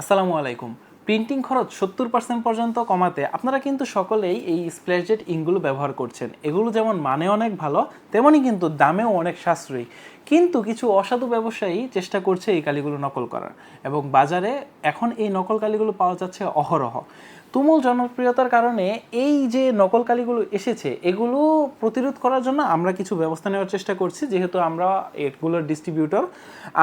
আসসালামু আলাইকুম। প্রিন্টিং খরচ সত্তর পার্সেন্ট পর্যন্ত কমাতে আপনারা কিন্তু সকলেই এই স্প্ল্যাশজেট ইঙ্কগুলো ব্যবহার করছেন। এগুলো যেমন মানে অনেক ভালো তেমনই কিন্তু দামেও অনেক সাশ্রয়ী। কিন্তু কিছু অসাধু ব্যবসায়ী চেষ্টা করছে এই কালিগুলো নকল করার এবং বাজারে এখন এই নকল কালিগুলো পাওয়া যাচ্ছে অহরহ। তুমুল জনপ্রিয়তার কারণে এই যে নকল কালিগুলো এসেছে, এগুলো প্রতিরোধ করার জন্য আমরা কিছু ব্যবস্থা নেওয়ার চেষ্টা করছি, যেহেতু আমরা এগুলোর ডিস্ট্রিবিউটর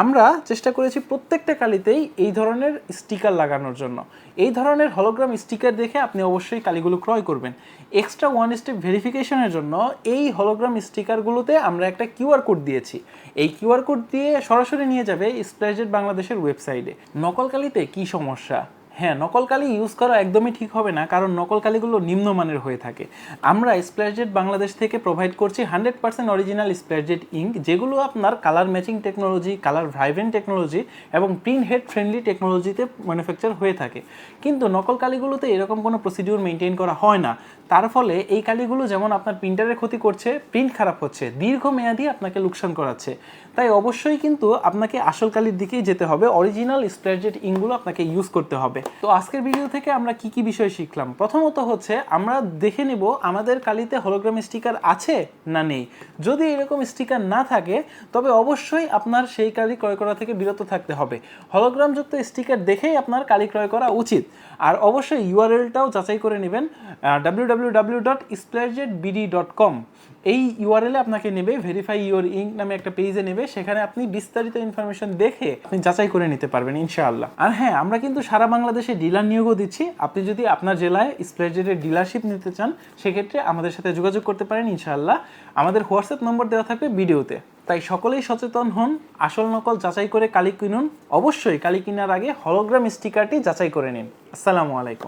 আমরা চেষ্টা করেছি প্রত্যেকটা কালিতেই এই ধরনের স্টিকার লাগানোর জন্য। এই ধরনের হলোগ্রাম স্টিকার দেখে আপনি অবশ্যই কালিগুলো ক্রয় করবেন। এক্সট্রা ওয়ান স্টেপ ভেরিফিকেশনের জন্য এই হলোগ্রাম স্টিকারগুলোতে আমরা একটা কিউআর কোড দিয়েছি। এই কিউআর কোড দিয়ে সরাসরি নিয়ে যাবে স্প্ল্যাশজেট বাংলাদেশের ওয়েবসাইটে। নকলকালিতে কি সমস্যা? হ্যাঁ নকল কালি ইউজ করা একদমই ঠিক হবে না, কারণ নকল কালিগুলো নিম্নমানের হয়ে থাকে। আমরা স্প্ল্যাশজেট বাংলাদেশ থেকে প্রোভাইড করছি hundred percent original Splashjet ink যেগুলো আপনার colour matching technology colour vibrant technology এবং প্রিন্ট হেড ফ্রেন্ডলি টেকনোলজিতে ম্যানুফ্যাকচার হয়ে থাকে। কিন্তু নকল কালিগুলোতে এরকম কোনো প্রসিডিউর মেনটেন করা হয় না। তার ফলে এই কালিগুলো যেমন আপনার প্রিন্টারের ক্ষতি করছে প্রিন্ট খারাপ হচ্ছে, দীর্ঘমেয়াদী আপনাকে লোকসান করাচ্ছে। তাই অবশ্যই কিন্তু আপনাকে আসল কালির দিকেই যেতে হবে অরিজিনাল স্প্ল্যাশজেট ইঙ্কগুলো আপনাকে ইউজ করতে হবে। তো আজকের ভিডিও থেকে আমরা কি কি বিষয় শিখলাম? প্রথমত হচ্ছে, আমরা দেখে নেব আমাদের কালিতে হলোগ্রাম স্টিকার আছে না নেই। যদি এরকম স্টিকার না থাকে, তবে অবশ্যই আপনার সেই কালি ক্রয় করা থেকে বিরত থাকতে হবে। হলোগ্রামযুক্ত স্টিকার দেখেই আপনার কালি ক্রয় করা উচিত। আর অবশ্যই ইউআরএলটাও যাচাই করে নেবেন ডাব্লিউ ডট ডট কম এই ইউআরএলে আপনাকে নেবে ভেরিফাই ইউর ইঙ্ক নামে একটা পেজে নেবে, সেখানে আপনি বিস্তারিত ইনফরমেশন দেখে আপনি যাচাই করে নিতে পারবেন, ইনশাআল্লাহ। আর হ্যাঁ আমরা কিন্তু সারা বাংলাদেশে ডিলার নিয়োগও দিচ্ছি। আপনি যদি আপনার জেলায় স্প্লেজেটের ডিলারশিপ নিতে চান, সেক্ষেত্রে আমাদের সাথে যোগাযোগ করতে পারেন ইনশাআল্লাহ। আমাদের হোয়াটসঅ্যাপ নম্বর দেওয়া থাকবে ভিডিওতে। তাই সকলেই সচেতন হন, আসল নকল যাচাই করে কালি কিনুন। অবশ্যই কালি কেনার আগে হলোগ্রাম স্টিকারটি যাচাই করে নিন। আসসালামু আলাইকুম।